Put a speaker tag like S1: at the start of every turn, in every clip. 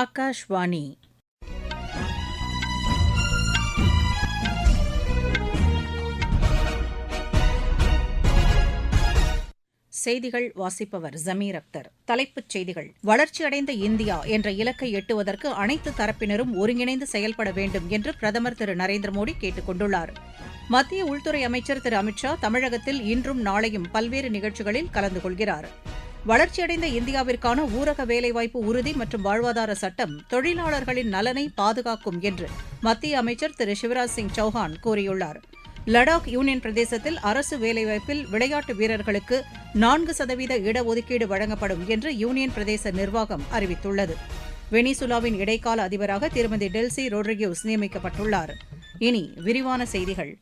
S1: ஆகாஷ்வாணி செய்திகள் வாசிப்பவர் ஜமீர் அக்தர் தலைப்புச் செய்திகள் வளர்ச்சியடைந்த இந்தியா என்ற இலக்கை எட்டுவதற்கு அனைத்து தரப்பினரும் ஒருங்கிணைந்து செயல்பட வேண்டும் என்று பிரதமர் திரு நரேந்திர மோடி கேட்டுக் கொண்டுள்ளார் மத்திய உள்துறை அமைச்சர் திரு அமித்ஷா தமிழகத்தில் இன்றும் நாளையும் பல்வேறு நிகழ்ச்சிகளில் கலந்து கொள்கிறாா் வளர்ச்சியடைந்த இந்தியாவிற்கான ஊரக வேலைவாய்ப்பு உறுதி மற்றும் வாழ்வாதார சட்டம் தொழிலாளர்களின் நலனை பாதுகாக்கும் என்று மத்திய அமைச்சர் திரு சிவராஜ் சிங் சௌஹான் கூறியுள்ளார் லடாக் யூனியன் பிரதேசத்தில் அரசு வேலைவாய்ப்பில் விளையாட்டு வீரர்களுக்கு நான்கு சதவீத இடஒதுக்கீடு வழங்கப்படும் என்று யூனியன் பிரதேச நிர்வாகம் அறிவித்துள்ளது வெனிசுலாவின் இடைக்கால அதிபராக திருமதி டெல்சி ரோட்ரிகியூஸ் நியமிக்கப்பட்டுள்ளார் இனி விரிவான செய்திகள்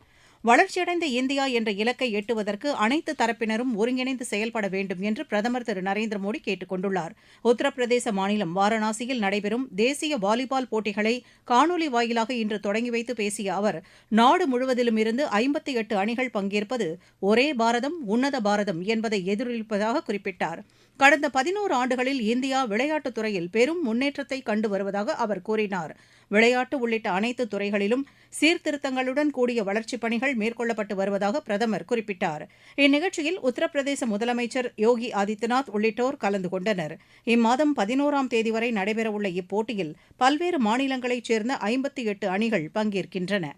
S1: வளர்ச்சியடைந்த இந்தியா என்ற இலக்கை எட்டுவதற்கு அனைத்து தரப்பினரும் ஒருங்கிணைந்து செயல்பட வேண்டும் என்று பிரதமர் திரு நரேந்திர மோடி கேட்டுக் கொண்டுள்ளார் உத்தரப்பிரதேச மாநிலம் வாரணாசியில் நடைபெறும் தேசிய வாலிபால் போட்டிகளை காணொலி வாயிலாக இன்று தொடங்கி வைத்து பேசிய அவர் நாடு முழுவதிலும் இருந்து ஐம்பத்தி எட்டு அணிகள் பங்கேற்பது ஒரே பாரதம் உன்னத பாரதம் என்பதை எதிரொலிப்பதாக குறிப்பிட்டாா் கடந்த பதினோரு ஆண்டுகளில் இந்தியா விளையாட்டுத் துறையில் பெரும் முன்னேற்றத்தை கண்டு வருவதாக அவர் கூறினார் விளையாட்டு உள்ளிட்ட அனைத்து துறைகளிலும் சீர்திருத்தங்களுடன் கூடிய வளர்ச்சிப் பணிகள் மேற்கொள்ளப்பட்டு வருவதாக பிரதமர் குறிப்பிட்டார் இந்நிகழ்ச்சியில் உத்தரப்பிரதேச முதலமைச்சர் யோகி ஆதித்யநாத் உள்ளிட்டோர் கலந்து கொண்டனர் இம்மாதம் பதினோராம் தேதி வரை நடைபெறவுள்ள இப்போட்டியில் பல்வேறு மாநிலங்களைச் சேர்ந்த ஐம்பத்தி எட்டு அணிகள் பங்கேற்கின்றன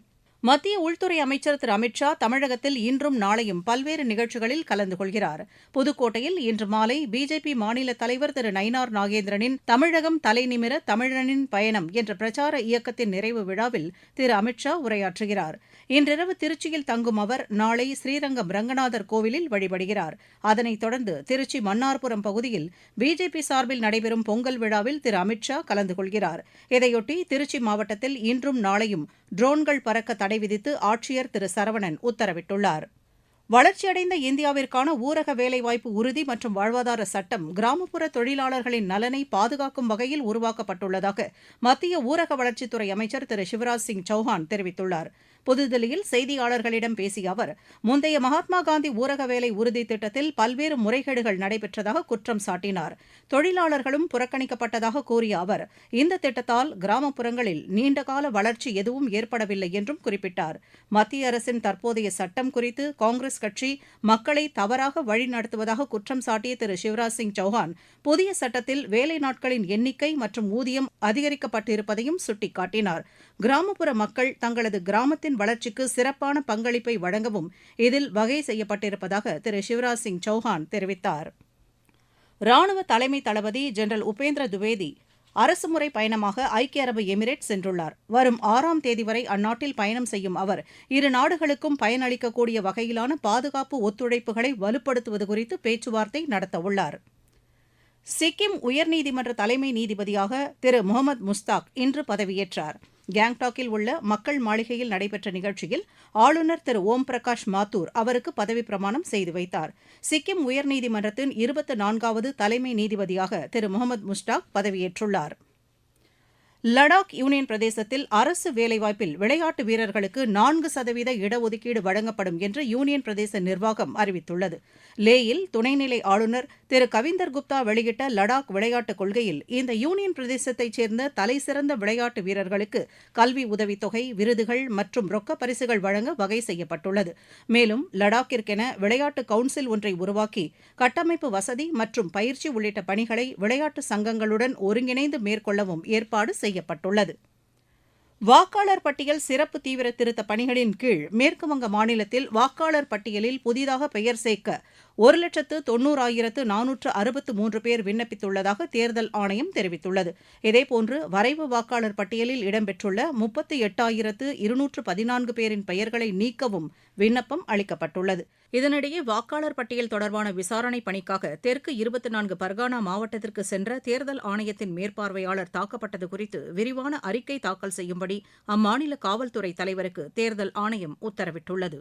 S1: மத்திய உள்துறை அமைச்சர் திரு அமித் ஷா தமிழகத்தில் இன்றும் நாளையும் பல்வேறு நிகழ்ச்சிகளில் கலந்து கொள்கிறார் புதுக்கோட்டையில் இன்று மாலை பிஜேபி மாநில தலைவர் திரு நயினார் நாகேந்திரனின் தமிழகம் தலைநிமிர தமிழனின் பயணம் என்ற பிரச்சார இயக்கத்தின் நிறைவு விழாவில் திரு அமித் ஷா உரையாற்றுகிறார் இன்றிரவு திருச்சியில் தங்கும் அவர் நாளை ஸ்ரீரங்கம் ரங்கநாதர் கோவிலில் வழிபடுகிறார் அதனைத் தொடர்ந்து திருச்சி மன்னார்புரம் பகுதியில் பிஜேபி சார்பில் நடைபெறும் பொங்கல் விழாவில் திரு அமித் ஷா கலந்து கொள்கிறார் இதையொட்டி திருச்சி மாவட்டத்தில் இன்றும் நாளையும் ட்ரோன்கள் பறக்க தடை தடை விதித்து ஆட்சியர் திரு சரவணன் உத்தரவிட்டுள்ளார் வளர்ச்சியடைந்த இந்தியாவிற்கான ஊரக வேலைவாய்ப்பு உறுதி மற்றும் வாழ்வாதார சட்டம் கிராமப்புற தொழிலாளர்களின் நலனை பாதுகாக்கும் வகையில் உருவாக்கப்பட்டுள்ளதாக மத்திய ஊரக வளர்ச்சித்துறை அமைச்சர் திரு சிவராஜ் சிங் சௌஹான் தெரிவித்துள்ளாா் புதுதில்லியில் செய்தியாளர்களிடம் பேசிய அவர் முந்தைய மகாத்மா காந்தி ஊரக வேலை உறுதி திட்டத்தில் பல்வேறு முறைகேடுகள் நடைபெற்றதாக குற்றம் சாட்டினார் தொழிலாளர்களும் புறக்கணிக்கப்பட்டதாக கூறிய அவர் இந்த திட்டத்தால் கிராமப்புறங்களில் நீண்டகால வளர்ச்சி எதுவும் ஏற்படவில்லை என்றும் குறிப்பிட்டார் மத்திய அரசின் தற்போதைய சட்டம் குறித்து காங்கிரஸ் கட்சி மக்களை தவறாக வழிநடத்துவதாக குற்றம் சாட்டிய திரு சிவராஜ் சிங் சௌஹான் புதிய சட்டத்தில் வேலை நாட்களின் எண்ணிக்கை மற்றும் ஊதியம் அதிகரிக்கப்பட்டிருப்பதையும் சுட்டிக்காட்டினார் கிராமப்புற மக்கள் தங்களது கிராமத்தின் நாட்டின் வளர்ச்சிக்கு சிறப்பான பங்களிப்பை வழங்கவும் இதில் வகை செய்யப்பட்டிருப்பதாக திரு சிவராஜ் சிங் சௌஹான் தெரிவித்தார் ராணுவ தலைமை தளபதி ஜெனரல் உபேந்திர துவேதி அரசுமுறை பயணமாக ஐக்கிய அரபு எமிரேட் சென்றுள்ளார் வரும் ஆறாம் தேதி வரை அந்நாட்டில் பயணம் செய்யும் அவர் இரு நாடுகளுக்கும் பயனளிக்கக்கூடிய வகையிலான பாதுகாப்பு ஒத்துழைப்புகளை வலுப்படுத்துவது குறித்து பேச்சுவார்த்தை நடத்தவுள்ளார் சிக்கிம் உயர்நீதிமன்ற தலைமை நீதிபதியாக திரு முகமது முஸ்தாக் இன்று பதவியேற்றாா் கேங்டாக்கில் உள்ள மக்கள் மாளிகையில் நடைபெற்ற நிகழ்ச்சியில் ஆளுநர் திரு ஓம் பிரகாஷ் மாத்தூர் அவருக்கு பதவிப்பிரமாணம் செய்து வைத்தார் சிக்கிம் உயர்நீதிமன்றத்தின் இருபத்தி நான்காவது தலைமை நீதிபதியாக திரு முகமது முஸ்டாக் பதவியேற்றுள்ளாா் லடாக் யூனியன் பிரதேசத்தில் அரசு வேலைவாய்ப்பில் விளையாட்டு வீரர்களுக்கு நான்கு சதவீத இடஒதுக்கீடு வழங்கப்படும் என்று யூனியன் பிரதேச நிர்வாகம் அறிவித்துள்ளது லேயில் துணைநிலை ஆளுநர் திரு கவிந்தர் குப்தா வெளியிட்ட லடாக் விளையாட்டுக் கொள்கையில் இந்த யூனியன் பிரதேசத்தைச் சேர்ந்த தலைசிறந்த விளையாட்டு வீரர்களுக்கு கல்வி உதவித்தொகை விருதுகள் மற்றும் ரொக்க பரிசுகள் வழங்க வகை செய்யப்பட்டுள்ளது மேலும் லடாக்கிற்கென விளையாட்டு கவுன்சில் ஒன்றை உருவாக்கி கட்டமைப்பு வசதி மற்றும் பயிற்சி உள்ளிட்ட பணிகளை விளையாட்டு சங்கங்களுடன் ஒருங்கிணைந்து மேற்கொள்ளவும் ஏற்பாடு செய்யப்பட்டுள்ளது செய்யப்பட்டுள்ளது வாக்காளர் பட்டியல் சிறப்பு தீவிர திருத்த பணிகளின் கீழ் மேற்குவங்க மாநிலத்தில் வாக்காளர் பட்டியலில் புதிதாக பெயர் சேர்க்க ஒரு லட்சத்து தொன்னூறாயிரத்து நானூற்று அறுபத்து மூன்று பேர் விண்ணப்பித்துள்ளதாக தேர்தல் ஆணையம் தெரிவித்துள்ளது இதேபோன்று வரைவு வாக்காளர் பட்டியலில் இடம்பெற்றுள்ள முப்பத்து எட்டாயிரத்து இருநூற்று பதினான்கு பேரின் பெயர்களை நீக்கவும் விண்ணப்பம் அளிக்கப்பட்டுள்ளது இதனிடையே வாக்காளர் பட்டியல் தொடர்பான விசாரணை பணிக்காக தெற்கு இருபத்தி நான்கு பர்கானா மாவட்டத்திற்கு சென்ற தேர்தல் ஆணையத்தின் மேற்பார்வையாளர் தாக்கப்பட்டது குறித்து விரிவான அறிக்கை தாக்கல் செய்யும்படி அம்மாநில காவல்துறை தலைவருக்கு தேர்தல் ஆணையம் உத்தரவிட்டுள்ளது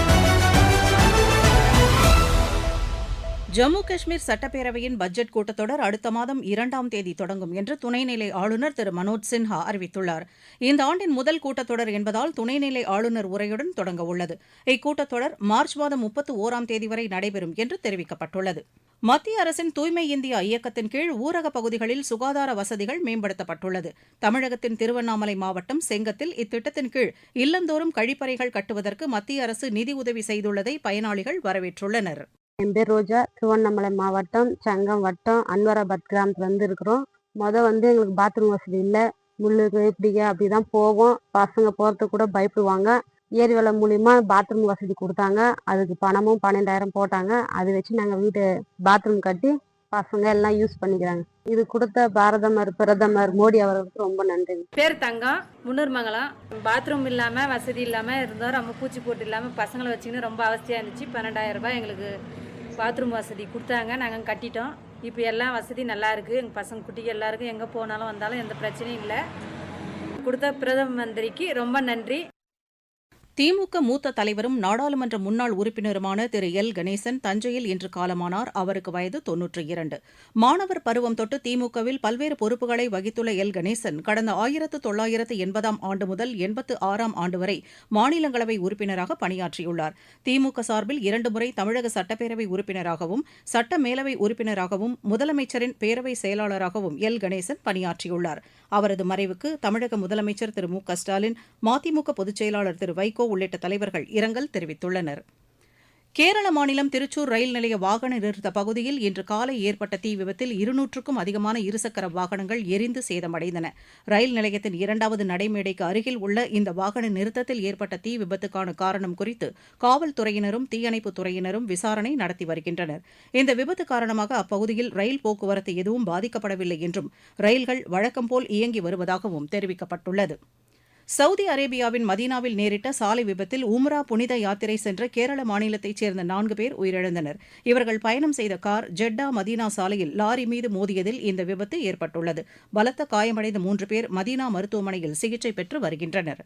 S1: ஜம்மு காஷ்மீர் சட்டப்பேரவையின் பட்ஜெட் கூட்டத்தொடர் அடுத்த மாதம் இரண்டாம் தேதி தொடங்கும் என்று துணைநிலை ஆளுநர் திரு மனோஜ் சின்ஹா அறிவித்துள்ளார் இந்த ஆண்டின் முதல் கூட்டத்தொடர் என்பதால் துணைநிலை ஆளுநர் உரையுடன் தொடங்க உள்ளது இக்கூட்டத்தொடர் மார்ச் மாதம் முப்பத்து ஓராம் தேதி வரை நடைபெறும் என்று தெரிவிக்கப்பட்டுள்ளது மத்திய அரசின் தூய்மை இந்தியா இயக்கத்தின் கீழ் ஊரக பகுதிகளில் சுகாதார வசதிகள் மேம்படுத்தப்பட்டுள்ளது தமிழகத்தின் திருவண்ணாமலை மாவட்டம் செங்கத்தில் இத்திட்டத்தின் கீழ் இல்லந்தோறும் கழிப்பறைகள் கட்டுவதற்கு மத்திய அரசு நிதி உதவி செய்துள்ளதை பயனாளிகள் வரவேற்றுள்ளனர்
S2: என் பேர் ரோஜா திருவண்ணாமலை மாவட்டம் சங்கம் வட்டம் அன்வராபாத் கிராமத்துலேருந்து இருக்கிறோம் மொதல் வந்து எங்களுக்கு பாத்ரூம் வசதி இல்லை முள்ளு எப்படிங்க அப்படிதான் போவோம் பசங்க போகிறதுக்கு கூட பயப்படுவாங்க ஏரி வேலை மூலிமா பாத்ரூம் வசதி கொடுத்தாங்க அதுக்கு பணமும் பன்னெண்டாயிரம் போட்டாங்க அது வச்சு நாங்கள் வீட்டு பாத்ரூம் கட்டி பசங்க எல்லாம் யூஸ் பண்ணிக்கிறாங்க இது கொடுத்த பாரதமர் பிரதமர் மோடி அவர்களுக்கு ரொம்ப
S3: நன்றி பேர் தங்கம் முன்னூர் பாத்ரூம் இல்லாம வசதி இல்லாம இருந்தோம் ரொம்ப பூச்சி போட்டு இல்லாம பசங்களை வச்சுக்கின்னு ரொம்ப அவஸ்தையா இருந்துச்சு பன்னெண்டாயிரம் ரூபாய் எங்களுக்கு பாத்ரூம் வசதி கொடுத்தாங்க நாங்கள் கட்டிட்டோம் இப்போ எல்லா வசதி நல்லாயிருக்கு எங்கள் பசங்க குட்டிக்கு எல்லாருக்கும் எங்கே போனாலும் வந்தாலும் எந்த பிரச்சனையும் இல்லை கொடுத்த பிரதம மந்திரிக்கு ரொம்ப நன்றி
S1: திமுக மூத்த தலைவரும் நாடாளுமன்ற முன்னாள் உறுப்பினருமான திரு எல் கணேசன் தஞ்சையில் இன்று காலமானார் அவருக்கு வயது தொன்னூற்று இரண்டு மாணவர் பருவம் தொட்டு திமுகவில் பல்வேறு பொறுப்புகளை வகித்துள்ள எல் கணேசன் கடந்த ஆயிரத்து தொள்ளாயிரத்து எண்பதாம் ஆண்டு முதல் எண்பத்து ஆறாம் ஆண்டு வரை மாநிலங்களவை உறுப்பினராக பணியாற்றியுள்ளார் திமுக சார்பில் இரண்டு முறை தமிழக சட்டப்பேரவை உறுப்பினராகவும் சட்ட மேலவை உறுப்பினராகவும் முதலமைச்சரின் பேரவை செயலாளராகவும் எல் கணேசன் பணியாற்றியுள்ளார் அவரது மறைவுக்கு தமிழக முதலமைச்சர் திரு மு க ஸ்டாலின் மதிமுக பொதுச்செயலாளர் திரு வைகோ வைகோ உள்ளிட்ட தலைவர்கள் இரங்கல் தெரிவித்துள்ளனர் கேரள மாநிலம் திருச்சூர் ரயில் நிலைய வாகன நிறுத்த பகுதியில் இன்று காலை ஏற்பட்ட தீ விபத்தில் இருநூற்றுக்கும் அதிகமான இருசக்கர வாகனங்கள் எரிந்து சேதமடைந்தன ரயில் நிலையத்தின் இரண்டாவது நடைமேடைக்கு அருகில் உள்ள இந்த வாகன நிறுத்தத்தில் ஏற்பட்ட தீ விபத்துக்கான காரணம் குறித்து காவல்துறையினரும் தீயணைப்புத் துறையினரும் விசாரணை நடத்தி வருகின்றனர் இந்த விபத்து காரணமாக அப்பகுதியில் ரயில் போக்குவரத்து எதுவும் பாதிக்கப்படவில்லை என்றும் ரயில்கள் வழக்கம்போல் இயங்கி வருவதாகவும் தெரிவிக்கப்பட்டுள்ளது சவுதி அரேபியாவின் மதீனாவில் நேரிட்ட சாலை விபத்தில் உம்ரா புனித யாத்திரை சென்ற கேரள மாநிலத்தைச் சேர்ந்த நான்கு பேர் உயிரிழந்தனர் இவர்கள் பயணம் செய்த கார் ஜெட்டா மதீனா சாலையில் லாரி மீது மோதியதில் இந்த விபத்து ஏற்பட்டுள்ளது பலத்த காயமடைந்த மூன்று பேர் மதீனா மருத்துவமனையில் சிகிச்சை பெற்று வருகின்றனா்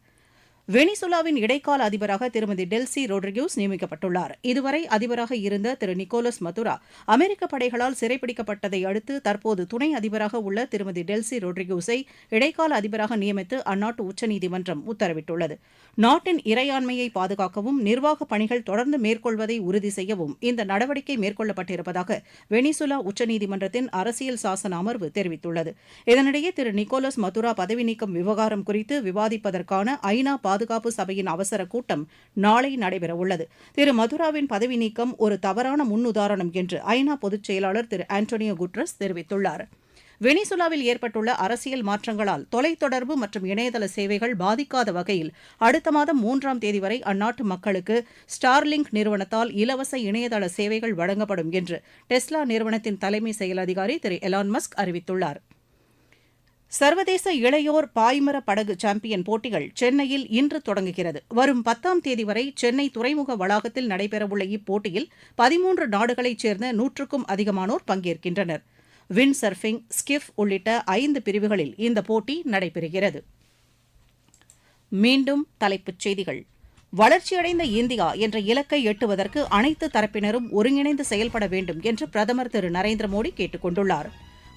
S1: வெனிசுலாவின் இடைக்கால அதிபராக திருமதி டெல்சி ரோட்ரிகூஸ் நியமிக்கப்பட்டுள்ளார் இதுவரை அதிபராக இருந்த திரு நிக்கோலஸ் மதுரா அமெரிக்க படைகளால் சிறைப்பிடிக்கப்பட்டதை அடுத்து தற்போது துணை அதிபராக உள்ள திருமதி டெல்சி ரோட்ரிகூஸை இடைக்கால அதிபராக நியமித்து அந்நாட்டு உச்சநீதிமன்றம் உத்தரவிட்டுள்ளது நாட்டின் இறையாண்மையை பாதுகாக்கவும் நிர்வாக பணிகள் தொடர்ந்து மேற்கொள்வதை உறுதி செய்யவும் இந்த நடவடிக்கை மேற்கொள்ளப்பட்டிருப்பதாக வெனிசுலா உச்சநீதிமன்றத்தின் அரசியல் சாசன அமர்வு தெரிவித்துள்ளது இதனிடையே திரு நிக்கோலஸ் மதுரா பதவி நீக்கம் விவகாரம் குறித்து விவாதிப்பதற்கான ஐநா பாதுகாப்பு சபையின் அவசர கூட்டம் நாளை நடைபெறவுள்ளது திரு மதுராவின் பதவி நீக்கம் ஒரு தவறான முன்னுதாரணம் என்று ஐநா பொதுச் செயலாளர் திரு ஆண்டோனியோ குட்ரஸ் தெரிவித்துள்ளார் வெனிசுலாவில் ஏற்பட்டுள்ள அரசியல் மாற்றங்களால் தொலைத்தொடர்பு மற்றும் இணையதள சேவைகள் பாதிக்காத வகையில் அடுத்த மாதம் மூன்றாம் தேதி வரை அந்நாட்டு மக்களுக்கு ஸ்டார்லிங்க் நிறுவனத்தால் இலவச இணையதள சேவைகள் வழங்கப்படும் என்று டெஸ்லா நிறுவனத்தின் தலைமை செயல் அதிகாரி திரு எலான் மஸ்க் அறிவித்துள்ளாா் சர்வதேச இளையோர் பாய்மர படகு சாம்பியன் போட்டிகள் சென்னையில் இன்று தொடங்குகிறது வரும் பத்தாம் தேதி வரை சென்னை துறைமுக வளாகத்தில் நடைபெறவுள்ள இப்போட்டியில் பதிமூன்று நாடுகளைச் சேர்ந்த நூற்றுக்கும் அதிகமானோர் பங்கேற்கின்றனர் விண்ட் சர்ஃபிங் ஸ்கிஃப் உள்ளிட்ட ஐந்து பிரிவுகளில் இந்த போட்டி நடைபெறுகிறது மீண்டும் தலைப்புச் செய்திகள் வளர்ச்சியடைந்த இந்தியா என்ற இலக்கை எட்டுவதற்கு அனைத்து தரப்பினரும் ஒருங்கிணைந்து செயல்பட வேண்டும் என்று பிரதமர் திரு நரேந்திர மோடி கேட்டுக் கொண்டுள்ளாா்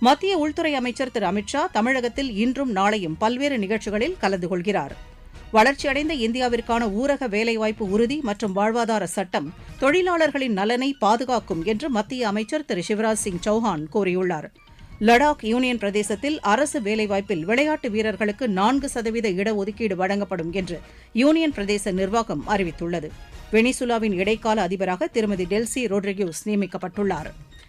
S1: மத்திய உள்துறை அமைச்சர் திரு அமித்ஷா தமிழகத்தில் இன்றும் நாளையும் பல்வேறு நிகழ்ச்சிகளில் கலந்து கொள்கிறார் வளர்ச்சியடைந்த இந்தியாவிற்கான ஊரக வேலைவாய்ப்பு உறுதி மற்றும் வாழ்வாதார சட்டம் தொழிலாளர்களின் நலனை பாதுகாக்கும் என்று மத்திய அமைச்சர் திரு சிவராஜ் சிங் சௌஹான் கூறியுள்ளார் லடாக் யூனியன் பிரதேசத்தில் அரசு வேலைவாய்ப்பில் விளையாட்டு வீரர்களுக்கு நான்கு சதவீத இடஒதுக்கீடு வழங்கப்படும் என்று யூனியன் பிரதேச நிர்வாகம் அறிவித்துள்ளது வெனிசுலாவின் இடைக்கால அதிபராக திருமதி டெல்சி ரோட்ரிகியூஸ் நியமிக்கப்பட்டுள்ளாா்